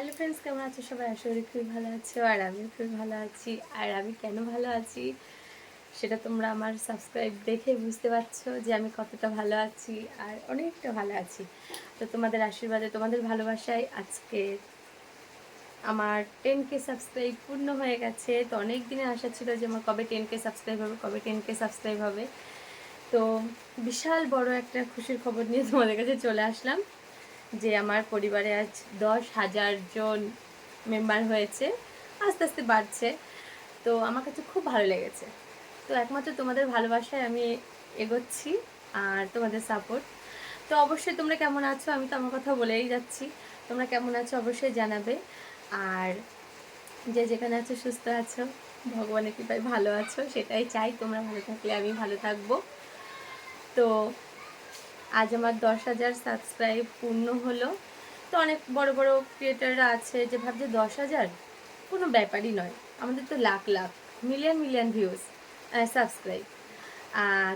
Hello friends কেমন আছো সবাই? করি খুবই ভালো আছো, আর আমিও খুবই ভালো আছি। আর আমি কেন ভালো আছি? সেটা তোমরা আমার সাবস্ক্রাইব দেখে বুঝতে পারছ যে আমি কতটা ভালো আছি আর অনেকটা ভালো আছি। তো তোমাদের আশীর্বাদে, তোমাদের ভালোবাসায় আজকে আমার টেন কে সাবস্ক্রাইব পূর্ণ হয়ে গেছে। তো অনেক দিনের আশা ছিল যে আমার কবে টেন কে সাবস্ক্রাইব হবে, কবে টেন কে সাবস্ক্রাইব হবে। তো বিশাল বড় একটা খুশির খবর নিয়ে তোমাদের কাছে চলে আসলাম। যে আমার পরিবারে আজ দশ হাজার জন মেম্বার হয়েছে, আস্তে আস্তে বাড়ছে। তো আমার কাছে খুব ভালো লেগেছে। তো একমাত্র তোমাদের ভালোবাসায় আমি এগোচ্ছি আর তোমাদের সাপোর্ট তো অবশ্যই তোমরা কেমন আছো? আমি তো আমার কথা বলেই যাচ্ছি। তোমরা কেমন আছো অবশ্যই জানাবে। আর যে যেখানে আছো, সুস্থ আছো, ভগবানের কৃপায় ভালো আছো, সেটাই চাই। তোমরা ভালো থাকলে আমি ভালো থাকব। তো আজ আমার দশ হাজার সাবস্ক্রাইব পূর্ণ হলো। তো অনেক বড় বড় ক্রিয়েটাররা আছে যে ভাবছে দশ হাজার কোনো ব্যাপারই নয়। আমাদের তো lakh lakh million million views subscribe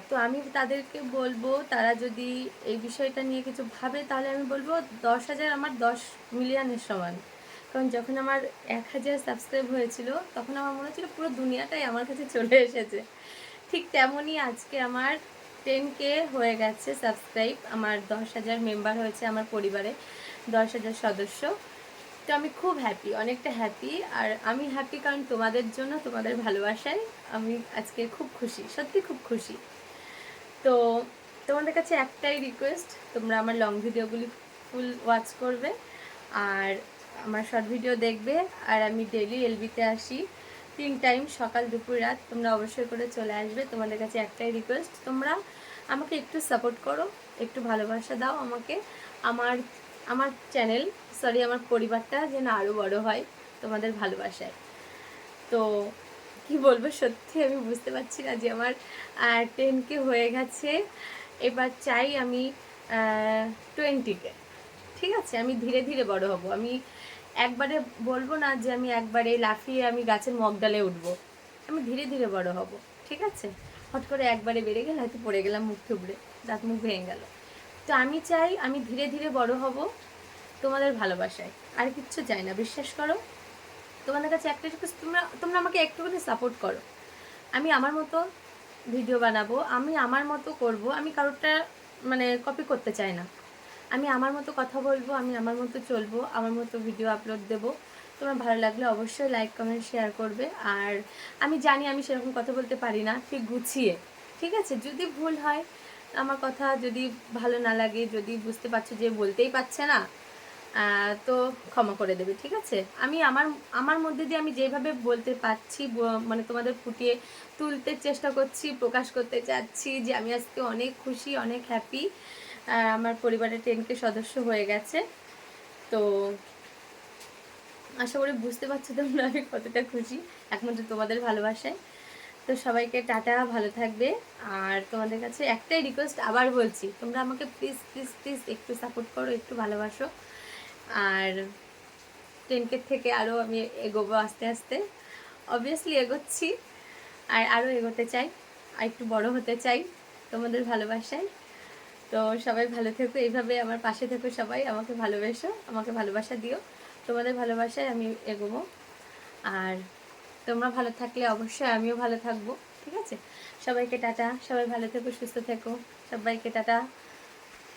তো আমি তাদেরকে বলব, তারা যদি এই বিষয়টা নিয়ে কিছু ভাবে, তাহলে আমি বলব দশ হাজার আমার দশ মিলিয়নের সমান। কারণ যখন আমার এক হাজার সাবস্ক্রাইব হয়েছিল, তখন আমার মনে হচ্ছিল পুরো দুনিয়াটাই আমার কাছে চলে এসেছে। ঠিক তেমনই আজকে আমার টেন কে হয়ে গেছে সাবস্ক্রাইব আমার দশ হাজার মেম্বার হয়েছে আমার পরিবারে, দশ হাজার সদস্য। তো আমি খুব হ্যাপি অনেকটা হ্যাপি আর আমি হ্যাপি কারণ তোমাদের জন্য, তোমাদের ভালোবাসায় আমি আজকে খুব খুশি, সত্যি খুব খুশি। তো তোমাদের কাছে একটাই রিকোয়েস্ট তোমরা আমার লং ভিডিওগুলি ফুল ওয়াচ করবে। আর আমার শর্ট ভিডিও দেখবে। আর আমি ডেলি এলবিতে আসি। তিন টাইম সকাল, দুপুর, রাত তোমরা অবশ্যই করে চলে আসবে। তোমাদের কাছে একটাই রিকোয়েস্ট তোমরা আমাকে একটু সাপোর্ট করো, একটু ভালোবাসা দাও আমাকে। আমার আমার চ্যানেল সরি আমার পরিবারটা যেন আরও বড় হয় তোমাদের ভালোবাসায়। তো কি বলব, সত্যি আমি বুঝতে পারছি না যে আমার টেনকে হয়ে গেছে। এবার চাই আমি টোয়েন্টিকে ঠিক আছে? আমি ধীরে ধীরে বড় হব। আমি একবারে বলব না যে আমি একবারে লাফিয়ে আমি গাছের মগডালে উঠবো। আমি ধীরে ধীরে বড় হব, ঠিক আছে? হট করে একবারে বেড়ে গেলে হয়তো পড়ে গেলাম মুখ থুবড়ে দাঁত মুখ ভেঙে গেল। তো আমি চাই আমি ধীরে ধীরে বড় হব তোমাদের ভালোবাসায়। আর কিচ্ছু চাই না, বিশ্বাস করো? তোমাদের কাছে একটা তোমরা তোমরা আমাকে একটুখানি সাপোর্ট করো। আমি আমার মতো ভিডিও বানাবো, আমি আমার মতো করব, আমি কারোরটা মানে কপি করতে চাই না। আমি আমার মতো কথা বলব, আমি আমার মতো চলবো, আমার মতো ভিডিও আপলোড দেবো। তোমার ভালো লাগলে অবশ্যই লাইক কমেন্ট শেয়ার করবে। আর আমি জানি আমি সেরকম কথা বলতে পারি না, ঠিক গুছিয়ে। ঠিক আছে? যদি ভুল হয় আমার কথা, যদি ভালো না লাগে, যদি বুঝতে পারছ যে বলতেই পারছে না তো ক্ষমা করে দেবে, ঠিক আছে? আমি আমার আমার মধ্যে দিয়ে আমি যেভাবে বলতে পারছি মানে তোমাদের ফুটিয়ে তুলতে চেষ্টা করছি, প্রকাশ করতে চাচ্ছি যে আমি আজকে অনেক খুশি, অনেক হ্যাপি আমার পরিবারের টেনকে সদস্য হয়ে গেছে। তো আশা করি বুঝতে পারছ তোমরা আমি কতটা খুশি। একমাত্র তোমাদের ভালোবাসায়। তো সবাইকে টাটা, ভালো থাকবে। আর তোমাদের কাছে একটাই রিকোয়েস্ট আবার বলছি, তোমরা আমাকে প্লিজ প্লিজ প্লিজ একটু সাপোর্ট করো, একটু ভালোবাসো। আর টেনকের থেকে আরও আমি এগোবো আস্তে আস্তে। অবভিয়াসলি এগোচ্ছি। আর আরও এগোতে চাই, আর একটু বড় হতে চাই তোমাদের ভালোবাসায়। তো সবাই ভালো থেকো, এইভাবে আমার পাশে থেকো সবাই, আমাকে ভালোবেসো, আমাকে ভালোবাসা দিও। তোমাদের ভালোবাসায় আমি এগোবো। আর তোমরা ভালো থাকলে অবশ্যই আমিও ভালো থাকব, ঠিক আছে? সবাইকে টাটা, সবাই ভালো থেকো, সুস্থ থেকো। সবাইকে টাটা।